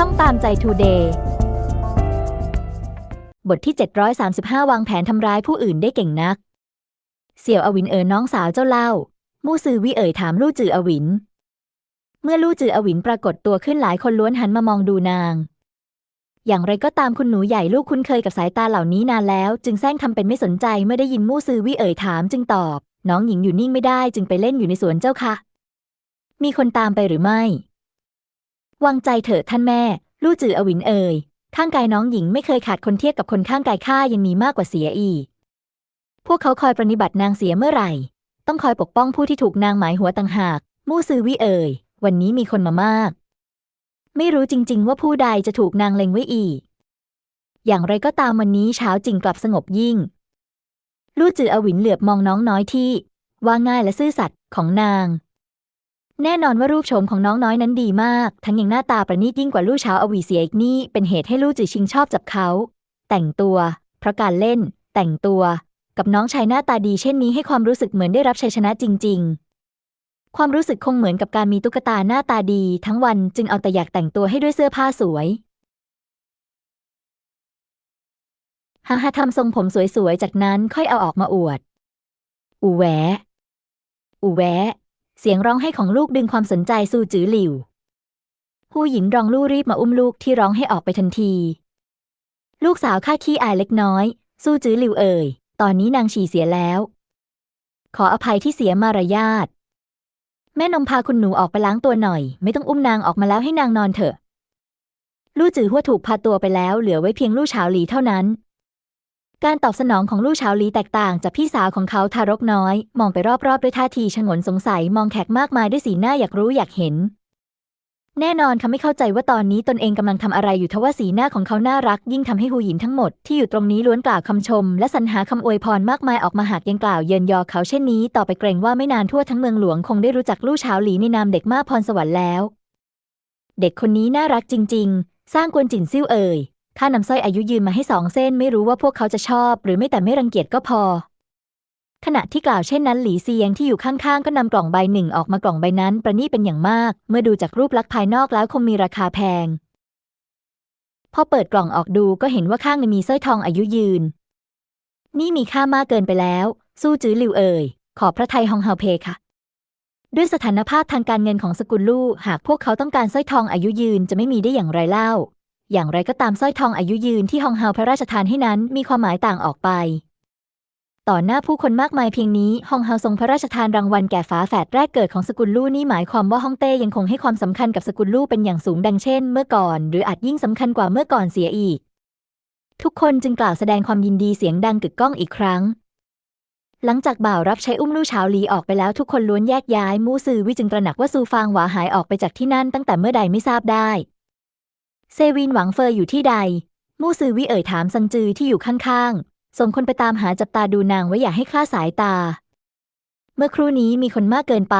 ช่องตามใจทูเดย์บทที่ 735 วางแผนทำร้ายผู้อื่นได้เก่งนัก เสี่ยวอวินเอ๋ยน้องสาวเจ้าเล่า มู่ซือวิเอ๋ยถามลู่จืออวิน เมื่อลู่จืออวินปรากฏตัวขึ้นหลายคนล้วนหันมามองดูนาง อย่างไรก็ตามคุณหนูใหญ่ลูกคุ้นเคยกับสายตาเหล่านี้นานแล้ว จึงแซงทำเป็นไม่สนใจเมื่อได้ยินมู่ซือวิเอ๋ยถามจึงตอบ น้องหญิงอยู่นิ่งไม่ได้จึงไปเล่นอยู่ในสวนเจ้าค่ะ มีคนตามไปหรือไม่ วางใจเถอะท่านแม่ ลู่จืออวินเอ่ย ข้างกายน้องหญิงไม่เคยขาดคนเทียบกับคนข้างกายข้ายังมีมากกว่าเสียอีก พวกเขาคอยปฏิบัตินางเสียเมื่อไหร่ ต้องคอยปกป้องผู้ที่ถูกนางหมายหัวต่างหาก มู่ซือวิเอ่ย วันนี้มีคนมามาก ไม่รู้จริง ๆ ว่าผู้ใดจะถูกนางเล็งไว้อีก อย่างไรก็ตามวันนี้เช้าจริงกลับสงบยิ่ง ลู่จืออวินเหลือบมองน้องน้อยที่ ว่าง่ายและซื่อสัตย์ของนาง แน่นอนว่ารูปโฉมของน้องน้อยนั้นดีมาก ทั้งยังหน้าตาประณีตยิ่งกว่าลู่เช้าอวีเสียอีกนี่เป็นเหตุให้ลู่จือชิงชอบจับเขา แต่งตัว เพราะการเล่น แต่งตัว กับน้องชายหน้าตาดีเช่นนี้ให้ความรู้สึกเหมือนได้รับชัยชนะจริง ๆ ความรู้สึกคงเหมือนกับการมีตุ๊กตาหน้าตาดี ทั้งวันจึงเอาแต่อยากแต่งตัวให้ด้วยเสื้อผ้าสวยฮ่าฮ่าทำทรงผมสวยๆจากนั้นค่อยเอาออกมาอวด อูแหวอูแหว เสียงร้องให้ของลูกดึงความสนใจสู่จือหลิว ผู้หญิงรองลู่รีบมาอุ้มลูกที่ร้องให้ออกไปทันที ลูกสาวค่าขี้อายเล็กน้อยสู้จือหลิวเอ่ย ตอนนี้นางฉี่เสียแล้ว ขออภัยที่เสียมารยาท แม่นมพาคุณหนูออกไปล้างตัวหน่อย ไม่ต้องอุ้มนางออกมาแล้วให้นางนอนเถอะ ลู่จือหัวถูกพาตัวไปแล้วเหลือไว้เพียงลู่เฉาหลีเท่านั้น การตอบสนองของลู่เฉาหลีแตกต่างจากพี่สาวของเขาทารกน้อย มองไปรอบๆด้วยท่าทีชงนสงสัยมองแขกมากมายด้วยสีหน้าอยากรู้อยากเห็น แน่นอนเขาไม่เข้าใจว่าตอนนี้ตนเองกำลังทำอะไรอยู่ทว่าสีหน้าของเขาน่ารัก ยิ่งทำให้หูหยินทั้งหมดที่อยู่ตรงนี้ล้วนกล่าวคำชม และสรรหาคำอวยพรมากมายออกมาหากยังกล่าวเยินยอเขาเช่นนี้ ต่อไปเกรงว่าไม่นานทั่วทั้งเมืองหลวงคงได้รู้จักลู่เฉาหลีในนามเด็กมากพรสวรรค์แล้ว เด็กคนนี้น่ารักจริง ๆ สร้างกวนจินซิ่วเอ่ย ข้านำสร้อยอายุยืนมาให้สองเส้นไม่รู้ว่าพวกเขาจะชอบ หรือไม่แต่ไม่รังเกียจก็พอ ขณะที่กล่าวเช่นนั้นหลีเซียงที่อยู่ข้างๆ ก็นำกล่องใบหนึ่งออกมากล่องใบนั้น ประณีตเป็นอย่างมาก เมื่อดูจากรูปลักษณ์ภายนอกแล้วคงมีราคาแพง พอเปิดกล่องออกดูก็เห็นว่าข้างในมีสร้อยทองอายุยืน นี่มีค่ามากเกินไปแล้ว สู้จื้อหลิวเอ่ยขอพระไทยฮองเฮาเพค่ะด้วยสถานภาพทางการเงินของสกุลลู่หากพวกเขาต้องการสร้อยทองอายุยืนจะไม่มีได้อย่างไรเล่า อย่างไรก็ตามสร้อยทองอายุยืนที่ฮองเฮาพระราชทานให้นั้นมีความหมายต่างออกไป ต่อหน้าผู้คนมากมายเพียงนี้ฮองเฮาทรงพระราชทานรางวัลแก่ฝาแฝดแรกเกิดของสกุลลู่นี่หมายความว่าฮ่องเต้ยังคงให้ความสำคัญกับสกุลลู่เป็นอย่างสูงดังเช่น เมื่อก่อน หรืออาจยิ่งสำคัญกว่าเมื่อก่อนเสียอีก ทุกคนจึงกล่าวแสดงความยินดีเสียงดังกึกก้องอีกครั้ง หลังจากบ่าวรับใช้อุ้มลู่เฉาหลีออกไปแล้วทุกคนล้วนแยกย้าย มู่ซือวิจึงตระหนักว่าซูฟางหวาหายออกไปจากที่นั่นตั้งแต่เมื่อใดไม่ทราบได้ เซวินหวังเฟยอยู่ที่ใด มู่ซือวิเอ่ยถามซังจือที่อยู่ข้างๆ ส่งคนไปตามหาจับตาดูนางไว้อย่าให้คลาดสายตา เมื่อครู่นี้มีคนมากเกินไป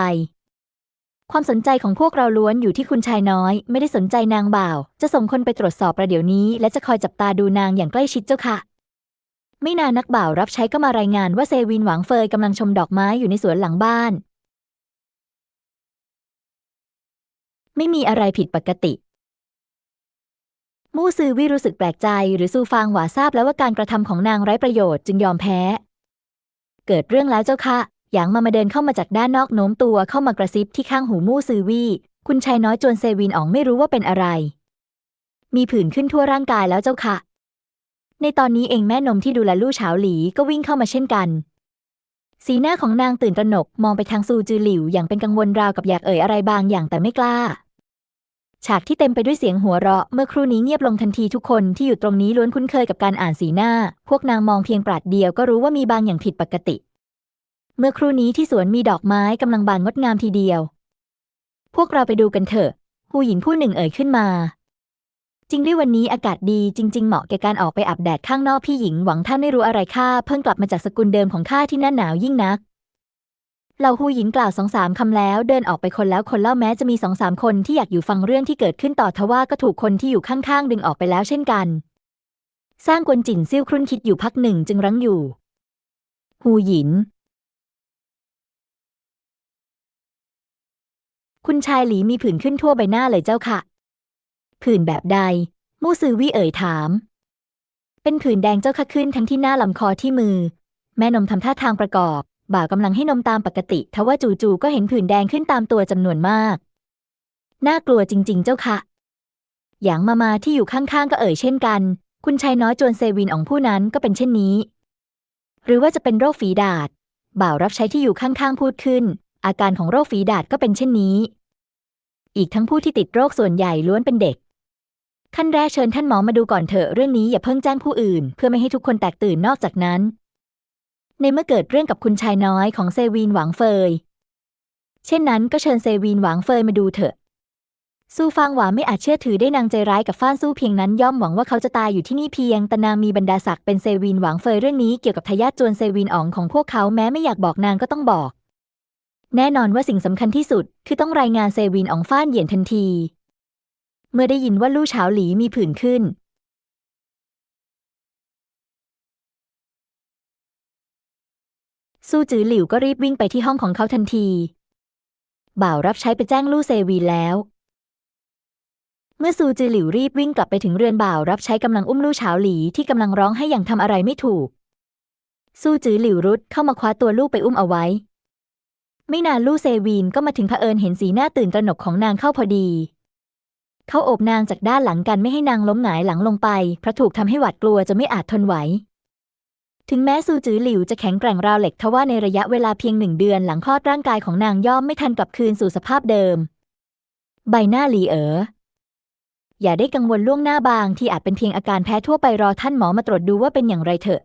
ความสนใจของพวกเราล้วนอยู่ที่คุณชายน้อย ไม่ได้สนใจนางบ่าว จะส่งคนไปตรวจสอบประเดี๋ยวนี้ และจะคอยจับตาดูนางอย่างใกล้ชิดเจ้าค่ะ ไม่นานนักบ่าวรับใช้ก็มารายงานว่าเซวินหวังเฟยกำลังชมดอกไม้อยู่ในสวนหลังบ้าน ไม่มีอะไรผิดปกติ มู่ซือวี่รู้สึกแปลกใจหรือซูฟางหวาทราบแล้วว่าการกระทำของนางไร้ประโยชน์จึงยอมแพ้ เกิดเรื่องแล้วเจ้าค่ะหยางมามาเดินเข้ามาจากด้านนอกโน้มตัวเข้ามากระซิบที่ข้างหูมู่ซือวี่คุณชายน้อยจวนเซวินอ๋องไม่รู้ว่าเป็นอะไร มีผื่นขึ้นทั่วร่างกายแล้วเจ้าค่ะ ในตอนนี้เองแม่นมที่ดูแลลู่เฉาหลีก็วิ่งเข้ามาเช่นกัน สีหน้าของนางตื่นตระหนกมองไปทางซูจือหลิวอย่างเป็นกังวลราวกับอยากเอ่ยอะไรบางอย่างแต่ไม่กล้า ฉากที่เต็มไปด้วยเสียงหัวเราะ เมื่อครู่นี้เงียบลงทันทีทุกคนที่อยู่ตรงนี้ล้วนคุ้นเคยกับการอ่านสีหน้า พวกนางมองเพียงปราดเดียวก็รู้ว่ามีบางอย่างผิดปกติ เมื่อครู่นี้ที่สวนมีดอกไม้กำลังบานงดงามทีเดียว พวกเราไปดูกันเถอะ ผู้หญิงผู้หนึ่งเอ่ยขึ้นมา จริงด้วยวันนี้อากาศดีจริง ๆ เหมาะแก่การออกไปอาบแดดข้างนอกพี่หญิงหวังท่านไม่รู้อะไรข้าเพิ่งกลับมาจากสกุลเดิมของข้าที่นั่นหนาวยิ่งนัก เราหูหญิงกล่าวสองสามคำแล้วเดินออกไปคนแล้วคนเล่าแม้จะมีสองสามคนที่อยากอยู่ฟังเรื่องที่เกิดขึ้นต่อทว่าก็ถูกคนที่อยู่ข้างๆดึงออกไปแล้วเช่นกัน สร้างกวนจินซิ่วครุ่นคิดอยู่พักหนึ่งจึงรั้งอยู่หูหยิน คุณชายหลีมีผื่นขึ้นทั่วใบหน้าเลยเจ้าค่ะผผื่นแบบใด มู่ซือวี่เอ่ยถาม เป็นผื่นแดงเจ้าค่ะขึ้นทั้งที่หน้าลำคอที่มือ แม่นมทำท่าทางประกอบ บ่าวกำลังให้นมตามปกติ ทว่าจู่ๆก็เห็นผื่นแดงขึ้นตามตัวจำนวนมาก น่ากลัวจริง ๆ เจ้าค่ะหยางมามาที่อยู่ข้างๆ ก็เอ่ยเช่นกัน คุณชายน้อยจวนเซวินของผู้นั้นก็เป็นเช่นนี้ หรือว่าจะเป็นโรคฝีดาษบ่าวรับใช้ที่อยู่ข้างๆ พูดขึ้น อาการของโรคฝีดาษก็เป็นเช่นนี้ อีกทั้งผู้ที่ติดโรคส่วนใหญ่ล้วนเป็นเด็ก ขั้นแรกเชิญท่านหมอมาดูก่อนเถอะเรื่องนี้อย่าเพิ่งแจ้งผู้อื่น เพื่อไม่ให้ทุกคนแตกตื่นนอกจากนั้น ในเมื่อเกิดเรื่องกับคุณชายน้อยของเซวีนหวังเฟย เช่นนั้นก็เชิญเซวีนหวังเฟยมาดูเถอะสู้ฟางหวาไม่อาจเชื่อถือได้นางใจร้ายกับฟ้านสู้เพียงนั้นย่อมหวังว่าเขาจะตายอยู่ที่นี่เพียง แต่นางมีบรรดาศักดิ์เป็นเซวีนหวังเฟยเรื่องนี้เกี่ยวกับทายาทจวนเซวีนอ๋องของพวกเขาแม้ไม่อยากบอกนางก็ต้องบอก แน่นอนว่าสิ่งสำคัญที่สุด คือต้องรายงานเซวีนอ๋องฟ้านเหยียนทันที เมื่อได้ยินว่าลู่เฉาหลีมีผื่นขึ้น สู้จือหลิวก็รีบวิ่งไปที่ห้องของเขาทันที บ่าวรับใช้ไปแจ้งลู่เซวีแล้ว เมื่อซูจือหลิวรีบวิ่งกลับไปถึงเรือนบ่าวรับใช้กำลังอุ้มลู่เฉาหลีที่กำลังร้องให้อย่างทำอะไรไม่ถูก ซูจือหลิวรุดเข้ามาคว้าตัวลูกไปอุ้มเอาไว้ ไม่นานลู่เซวีนก็มาถึงเผอิญเห็นสีหน้าตื่นตระหนกของนางเข้าพอดี เขาโอบนางจากด้านหลังกันไม่ให้นางล้มหงายหลังลงไปเพราะถูกทำให้หวาดกลัวจะไม่อาจทนไหว ถึงแม้ซูจือหลิวจะแข็งแกร่งราวเหล็กทว่าในระยะเวลาเพียงหนึ่งเดือนหลังคลอดร่างกายของนางย่อมไม่ทันกลับคืนสู่สภาพเดิม ใบหน้าหลีเอ๋ออย่าได้กังวลล่วงหน้าบางที่อาจเป็นเพียงอาการแพ้ทั่วไปรอท่านหมอมาตรวจดูว่าเป็นอย่างไรเถอะ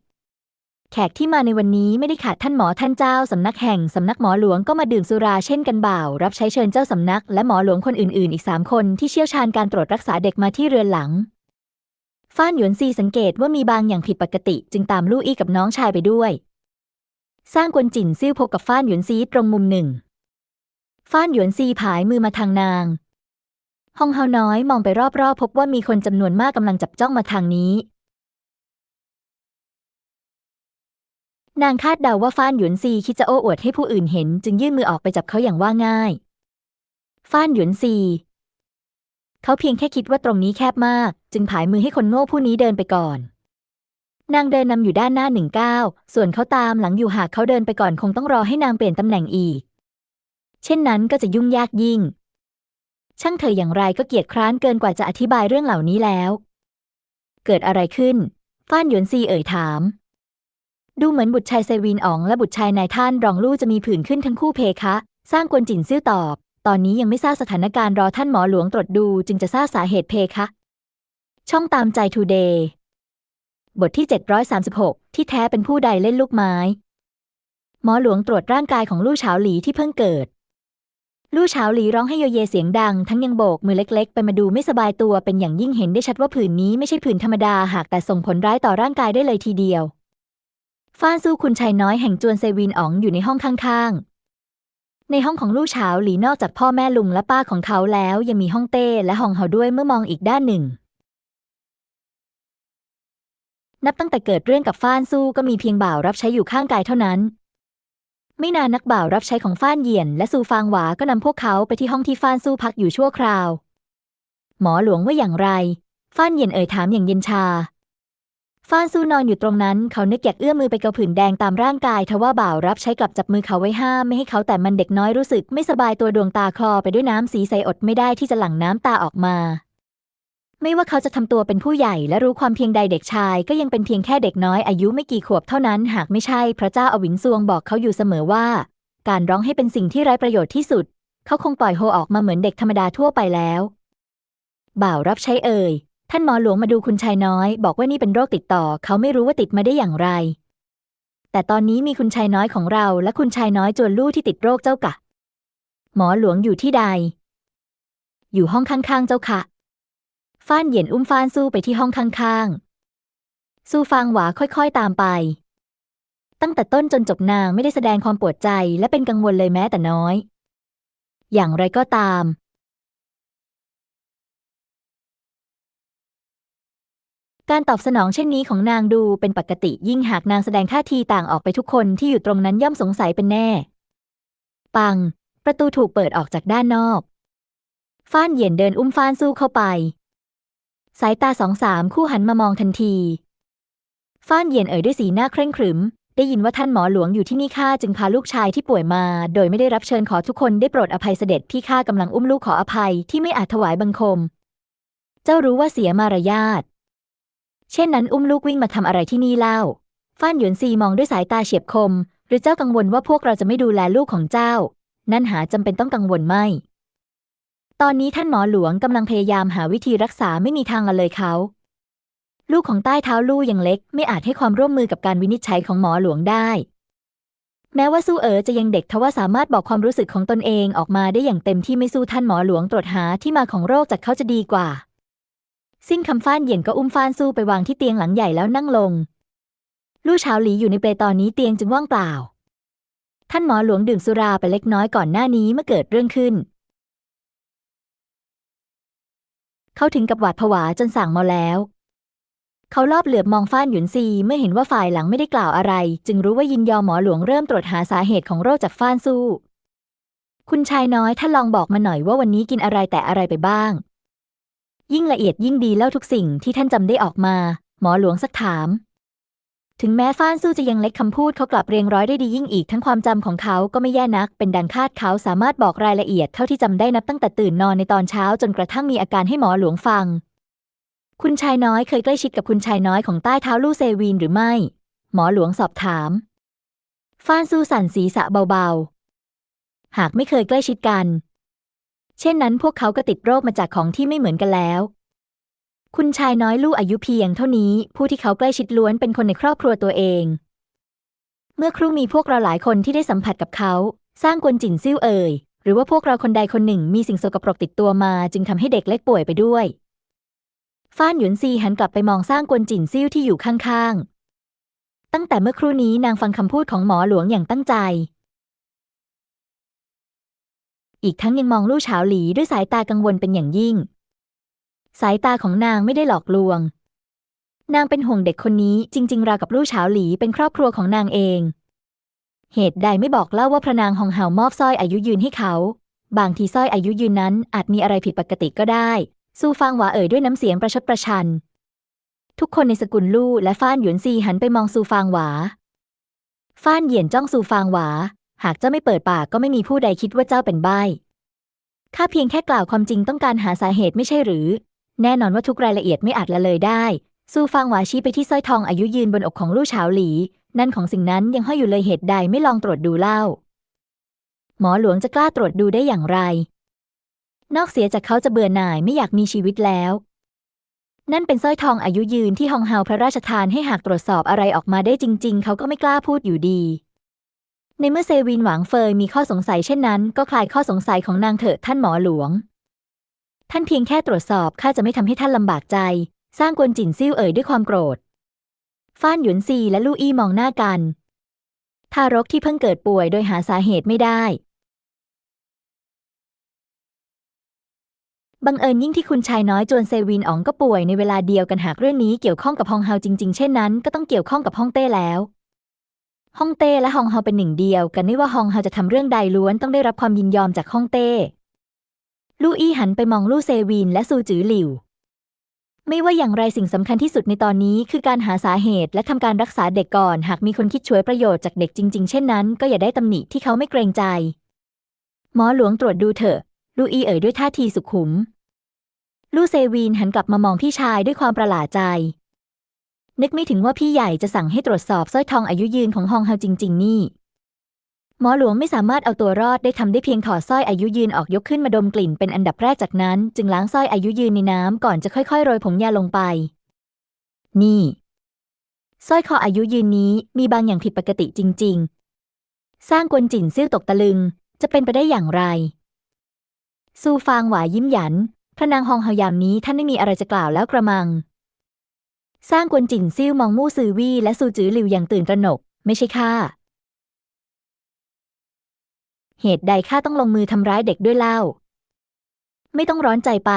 แขกที่มาในวันนี้ไม่ได้ขาดท่านหมอท่านเจ้า สำนักแห่ง สำนักหมอหลวงก็มาดื่มสุราเช่นกันบ่าว รับใช้เชิญเจ้าสำนักและหมอหลวงคนอื่นๆ อีกสามคนที่เชี่ยวชาญการตรวจรักษาเด็กมาที่เรือนหลัง ฟ้านหยวนซีสังเกตว่ามีบางอย่างผิดปกติจึงตามลู่อี้กับน้องชายไปด้วย สร้างกวนจินซิ่วพบกับฟ้านหยวนซีตรงมุมหนึ่ง ฟ้านหยวนซีผายมือมาทางนางห้องเฮาน้อยมองไปรอบๆ พบว่ามีคนจำนวนมากกำลังจับจ้องมาทางนี้ นางคาดเดาว่าฟ้านหยวนซีคิดจะโอ้อวดให้ผู้อื่นเห็น จึงยื่นมือออกไปจับเขาอย่างว่าง่าย ฟ้านหยวนซี เขาเพียงแค่คิดว่าตรงนี้แคบมาก จึงผายมือให้คนโง่ผู้นี้เดินไปก่อน นางเดินนำอยู่ด้านหน้าหนึ่งก้าวส่วนเขาตามหลังอยู่หากเขาเดินไปก่อนคงต้องรอให้นางเปลี่ยนตำแหน่งอีก เช่นนั้นก็จะยุ่งยากยิ่ง ช่างเธออย่างไรก็เกียจคร้านเกินกว่าจะอธิบายเรื่องเหล่านี้แล้ว เกิดอะไรขึ้น ฟ้านหยวนซีเอ่ยถาม ดูเหมือนบุตรชายเซวีนอ๋องและบุตรชายนายท่านรองลู่จะมีผื่นขึ้นทั้งคู่เพคะ สร้างกวนจินซิ่วตอบ ตอนนี้ยังไม่ทราบสถานการณ์รอท่านหมอหลวงตรวจดูจึงจะทราบสาเหตุเพคะ ช่องตามใจทูเดย์บทที่ 736 ที่แท้เป็นผู้ใดเล่นลูกไม้ หมอหลวงตรวจร่างกายของลู่เฉาหลีที่เพิ่งเกิด ลู่เฉาหลีร้องให้โยเยเสียงดัง ทั้งยังโบกมือเล็กๆ ไปมาดูไม่สบายตัวเป็นอย่างยิ่งเห็นได้ชัดว่าผื่นนี้ไม่ใช่ผื่นธรรมดาหากแต่ส่งผลร้ายต่อร่างกายได้เลยทีเดียวฟ้านสู้คุณชายน้อยแห่งจวนเซวินอ๋องอยู่ในห้องข้างๆ ในห้องของลู่เฉาหลีนอกจากพ่อแม่ลุงและป้าของเขาแล้วยังมีห้องเต้และห้องเฮาด้วยเมื่อมองอีกด้านหนึ่ง นับตั้งแต่เกิดเรื่องกับฟ้านสู้ก็มีเพียงบ่าวรับใช้อยู่ข้างกายเท่านั้น ไม่นานนักบ่าวรับใช้ของฟ้านเหยียน และซูฟางหวาก็นำพวกเขาไปที่ห้องที่ฟ้านสู้พักอยู่ชั่วคราว หมอหลวงว่าอย่างไร ฟ้านเหยียนเอ่ยถามอย่างเย็นชา ฟานสู้นอนอยู่ตรงนั้น เขานึกอยากเอื้อมมือไปเกาผื่นแดงตามร่างกายทว่าบ่าวรับใช้กลับจับมือเขาไว้ห้ามไม่ให้เขาแต่มันเด็กน้อยรู้สึกไม่สบายตัวดวงตาคลอไปด้วยน้ำสีใสอดไม่ได้ที่จะหลั่งน้ำตาออกมา ไม่ว่าเขาจะทำตัวเป็นผู้ใหญ่และรู้ความเพียงใดเด็กชาย ก็ยังเป็นเพียงแค่เด็กน้อยอายุไม่กี่ขวบเท่านั้น หากไม่ใช่พระเจ้าอวินซวงบอกเขาอยู่เสมอว่า การร้องให้เป็นสิ่งที่ไร้ประโยชน์ที่สุด เขาคงปล่อยโฮออกมาเหมือนเด็กธรรมดาทั่วไปแล้ว บ่าวรับใช้เอ่ย ท่านหมอหลวงมาดูคุณชายน้อย บอกว่านี่เป็นโรคติดต่อ เขาไม่รู้ว่าติดมาได้อย่างไร แต่ตอนนี้มีคุณชายน้อยของเรา และคุณชายน้อยจวนลู่ที่ติดโรคเจ้ากะ หมอหลวงอยู่ที่ใด อยู่ห้องข้างๆเจ้าค่ะ ฟ้านเหยียนอุ้มฟ้านสู้ไปที่ห้องข้างๆ สู้ฟางหวาค่อยๆตามไป ตั้งแต่ต้นจนจบนางไม่ได้แสดงความปวดใจและเป็นกังวลเลยแม้แต่น้อย อย่างไรก็ตาม การตอบสนองเช่นนี้ของนางดูเป็นปกติยิ่งหากนางแสดงท่าทีต่างออกไปทุกคนที่อยู่ตรงนั้นย่อมสงสัยเป็นแน่ ปัง ประตูถูกเปิดออกจากด้านนอก ฟ้านเหยียนเดินอุ้มฟ้านสู้เข้าไป สายตาสองสามคู่หันมามองทันที ฟ้านเหยียนเอ่ยด้วยสีหน้าเคร่งขรึม ได้ยินว่าท่านหมอหลวงอยู่ที่นี่ข้าจึงพาลูกชายที่ป่วยมา โดยไม่ได้รับเชิญขอทุกคนได้โปรดอภัยเสด็จพี่ข้ากำลังอุ้มลูกขออภัยที่ไม่อาจถวายบังคม เจ้ารู้ว่าเสียมารยาท เช่นนั้นอุ้มลูกวิ่งมาทำอะไรที่นี่เล่า ฟ้านหยวนซีมองด้วยสายตาเฉียบคม หรือเจ้ากังวลว่าพวกเราจะไม่ดูแลลูกของเจ้า นั่นหาจำเป็นต้องกังวลไม่ ตอนนี้ท่านหมอหลวงกำลังพยายามหาวิธีรักษาไม่มีทางละเลยเขา ลูกของใต้เท้าลู่ยังเล็ก ไม่อาจให้ความร่วมมือกับการวินิจฉัยของหมอหลวงได้ แม้ว่าสู้เอ๋อจะยังเด็กทว่าสามารถบอกความรู้สึกของตนเองออกมาได้อย่างเต็มที่ไม่สู้ท่านหมอหลวงตรวจหาที่มาของโรคจากเขาจะดีกว่า สิ้นคำฟ้านเหยียนก็อุ้มฟ้านสู้ไปวางที่เตียงหลังใหญ่แล้วนั่งลง ลู่เฉาหลีอยู่ในเปลตอนนี้เตียงจึงว่างเปล่า ท่านหมอหลวงดื่มสุราไปเล็กน้อยก่อนหน้านี้เมื่อเกิดเรื่องขึ้น เขาถึงกับหวาดผวาจนสั่งมาแล้ว เขาลอบเหลือบมองฟ้านหยุนซีเมื่อเห็นว่าฝ่ายหลังไม่ได้กล่าวอะไร จึงรู้ว่ายินยอมหมอหลวงเริ่มตรวจหาสาเหตุของโรคจากฟ้านสู้ คุณชายน้อยท่านลองบอกมาหน่อยว่าวันนี้กินอะไรแต่อะไรไปบ้าง ยิ่งละเอียดยิ่งดีเล่าทุกสิ่งที่ท่านจำได้ออกมา หมอหลวงสักถาม ถึงแม้ฟ้านสู้จะยังเล็กคำพูดเขากลับเรียงร้อยได้ดียิ่งอีกทั้งความจำของเขาก็ไม่แย่นัก เป็นดังคาดเขาสามารถบอกรายละเอียดเท่าที่จำได้นับตั้งแต่ตื่นนอนในตอนเช้าจนกระทั่งมีอาการให้หมอหลวงฟัง คุณชายน้อยเคยใกล้ชิดกับคุณชายน้อยของใต้เท้าลู่เซวีนหรือไม่ หมอหลวงสอบถามฟ้านสู้สั่นศีรษะเบาๆ หากไม่เคยใกล้ชิดกัน เช่นนั้นพวกเขาก็ติดโรคมาจากของที่ไม่เหมือนกันแล้ว คุณชายน้อยลู่อายุเพียงเท่านี้ ผู้ที่เขาใกล้ชิดล้วนเป็นคนในครอบครัวตัวเอง เมื่อครู่มีพวกเราหลายคนที่ได้สัมผัสกับเขา สร้างกวนจินซิ่วเอ่ย หรือว่าพวกเราคนใดคนหนึ่งมีสิ่งสกปรกติดตัวมาจึงทำให้เด็กเล็กป่วยไปด้วยฟ้านหยุนซีหันกลับไปมองสร้างกวนจินซิ่วที่อยู่ข้างๆ ตั้งแต่เมื่อครู่นี้นางฟังคำพูดของหมอหลวงอย่างตั้งใจ อีกทั้งยังมองลู่เฉาหลีด้วยสายตากังวลเป็นอย่างยิ่ง สายตาของนางไม่ได้หลอกลวง นางเป็นห่วงเด็กคนนี้จริง ๆ ราวกับลู่เฉาหลีเป็นครอบครัวของนางเอง เหตุใดไม่บอกเล่าว่าพระนางฮองเฮามอบสร้อยอายุยืนให้เขา บางทีสร้อยอายุยืนนั้นอาจมีอะไรผิดปกติก็ได้ สู้ฟางหวาเอ่ยด้วยน้ำเสียงประชดประชัน ทุกคนในสกุลลู่และฟ้านหยวนซีหันไปมองซูฟางหวาฟ้านเหยียนจ้องซูฟางหวา หากเจ้าไม่เปิดปากก็ไม่มีผู้ใดคิดว่าเจ้าเป็นใบ้ข้าเพียงแค่กล่าวความจริงต้องการหาสาเหตุไม่ใช่หรือ แน่นอนว่าทุกรายละเอียดไม่อาจละเลยได้ซูฟางหวาชี้ไปที่สร้อยทองอายุยืนบนอกของลู่เฉาหลี นั่นของสิ่งนั้นยังห้อยอยู่เลยเหตุใดไม่ลองตรวจดูเล่า หมอหลวงจะกล้าตรวจดูได้อย่างไร นอกเสียจากเขาจะเบื่อหน่ายไม่อยากมีชีวิตแล้ว นั่นเป็นสร้อยทองอายุยืนที่ฮองเฮาพระราชทานให้หากตรวจสอบอะไรออกมาได้จริง ๆ เขาก็ไม่กล้าพูดอยู่ดี ในเมื่อเซวินหวังเฟยมีข้อสงสัยเช่นนั้น ก็คลายข้อสงสัยของนางเถอะท่านหมอหลวง ท่านเพียงแค่ตรวจสอบข้าจะไม่ทำให้ท่านลำบากใจ สร้างกวนจินซิ่วเอ่ยด้วยความโกรธ ฟ้านหยวนซีและลู่อี้มองหน้ากัน ทารกที่เพิ่งเกิดป่วยโดยหาสาเหตุไม่ได้บังเอิญยิ่งที่คุณชายน้อยจวนเซวินอ๋องก็ป่วยในเวลาเดียวกันหากเรื่องนี้เกี่ยวข้องกับฮองเฮาจริง ๆ เช่นนั้นก็ต้องเกี่ยวข้องกับฮ่องเต้แล้ว ฮ่องเต้และฮองเฮาเป็นหนึ่งเดียวกันไม่ว่าฮองเฮาจะทำเรื่องใดล้วนต้องได้รับความยินยอมจากฮ่องเต้ ลู่อี้หันไปมองลู่เซวินและซูจือหลิว ไม่ว่าอย่างไรสิ่งสำคัญที่สุดในตอนนี้คือการหาสาเหตุและทำการรักษาเด็กก่อน หากมีคนคิดช่วยประโยชน์จากเด็กจริง ๆ เช่นนั้น ก็อย่าได้ตำหนิที่เขาไม่เกรงใจ หมอหลวงตรวจดูเถอะ ลู่อี้เอ่ยด้วยท่าทีสุขุม ลู่เซวีนหันกลับมามองพี่ชายด้วยความประหลาดใจ นึกไม่ถึงว่าพี่ใหญ่จะสั่งให้ตรวจสอบสร้อยทองอายุยืนของฮองเฮาจริง ๆ นี่ หมอหลวงไม่สามารถเอาตัวรอดได้ทำได้เพียงถอดสร้อยอายุยืนออกยกขึ้นมาดมกลิ่นเป็นอันดับแรกจากนั้น จึงล้างสร้อยอายุยืนในน้ำก่อนจะค่อยๆโรยผงยาลงไป นี่สร้อยคออายุยืนนี้มีบางอย่างผิดปกติจริง ๆ สร้างกวนจินซิ่วตกตะลึง จะเป็นไปได้อย่างไร ซูฟางหวายิ้มหยัน พระนางฮองเฮายามนี้ท่านไม่มีอะไรจะกล่าวแล้วกระมัง สร้างกวนจินซิ่วมองมู่ซือวี่และซูจือหลิวอย่างตื่นตระหนก ไม่ใช่ข้า เหตุใดข้าต้องลงมือทำร้ายเด็กด้วยเล่า ไม่ต้องร้อนใจไป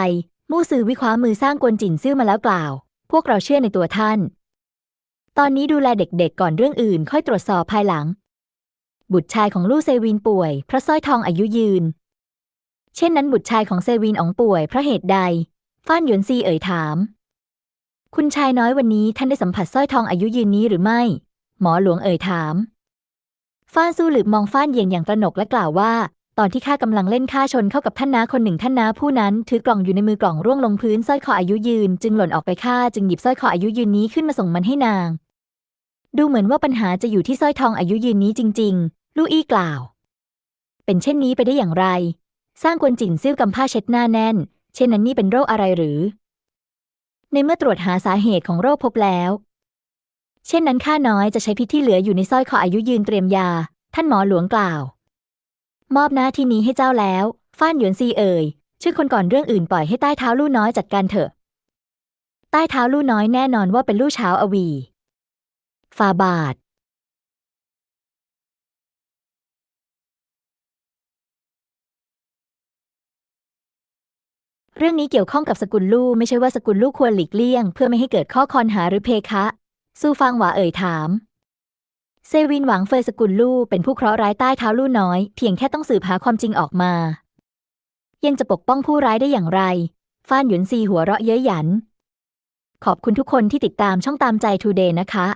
มู่ซือวิคว้ามือสร้างกวนจินซิ่วมาแล้วกล่าว พวกเราเชื่อในตัวท่าน ตอนนี้ดูแลเด็กๆก่อนเรื่องอื่น ค่อยตรวจสอบภายหลัง บุตรชายของลู่เซวินป่วยเพราะสร้อยทองอายุยืน เช่นนั้นบุตรชายของเซวินอ๋องป่วยเพราะเหตุใดฟ้านหยวนซีเอ่ยถาม คุณชายน้อยวันนี้ท่านได้สัมผัสสร้อยทองอายุยืนนี้หรือไม่ หมอหลวงเอ่ยถามฟ้านสู้หลืบมองฟ้านเยียงอย่างตระหนกและกล่าวว่า ตอนที่ข้ากำลังเล่นข้าชนเข้ากับท่านน้าคนหนึ่งท่านน้าผู้นั้น ถือกล่องอยู่ในมือกล่องร่วงลงพื้นสร้อยคออายุยืน จึงหล่นออกไปข้าจึงหยิบสร้อยคออายุยืนนี้ขึ้นมาส่งมันให้นาง ดูเหมือนว่าปัญหาจะอยู่ที่สร้อยทองอายุยืนนี้จริง ๆ ลู่อี้กล่าว เป็นเช่นนี้ไปได้อย่างไร สร้างกวนจินซิ่วกำผ้าเช็ดหน้าแน่น เช่นนั้นนี่เป็นโรคอะไรหรือ ในเมื่อตรวจหาสาเหตุของโรคพบแล้ว เช่นนั้นข้าน้อยจะใช้พิษที่เหลืออยู่ในสร้อยคออายุยืนเตรียมยา ท่านหมอหลวงกล่าว มอบหน้าที่นี้ให้เจ้าแล้วฟ้านหยวนซีเอ่ยชื่อคนก่อนเรื่องอื่นปล่อยให้ใต้เท้าลู่น้อยจัดการเถอะ ใต้เท้าลู่น้อยแน่นอนว่าเป็นลู่เช้าอวี ฟาบาท เรื่องนี้เกี่ยวข้องกับสกุลลู่ไม่ใช่ว่าสกุลลู่ควรหลีกเลี่ยง เพื่อไม่ให้เกิดข้อคอนหาหรือเพคะสู้ฟางหวาเอ่ยถาม เซวินหวังเฟยสกุลลู่เป็นผู้เคราะห์ร้ายใต้เท้าลู่น้อย เพียงแค่ต้องสืบหาความจริงออกมา ยังจะปกป้องผู้ร้ายได้อย่างไร ฟ้านหยุนซีหัวเราะเย้ยหยัน ขอบคุณทุกคนที่ติดตามช่องตามใจทูเดย์นะคะ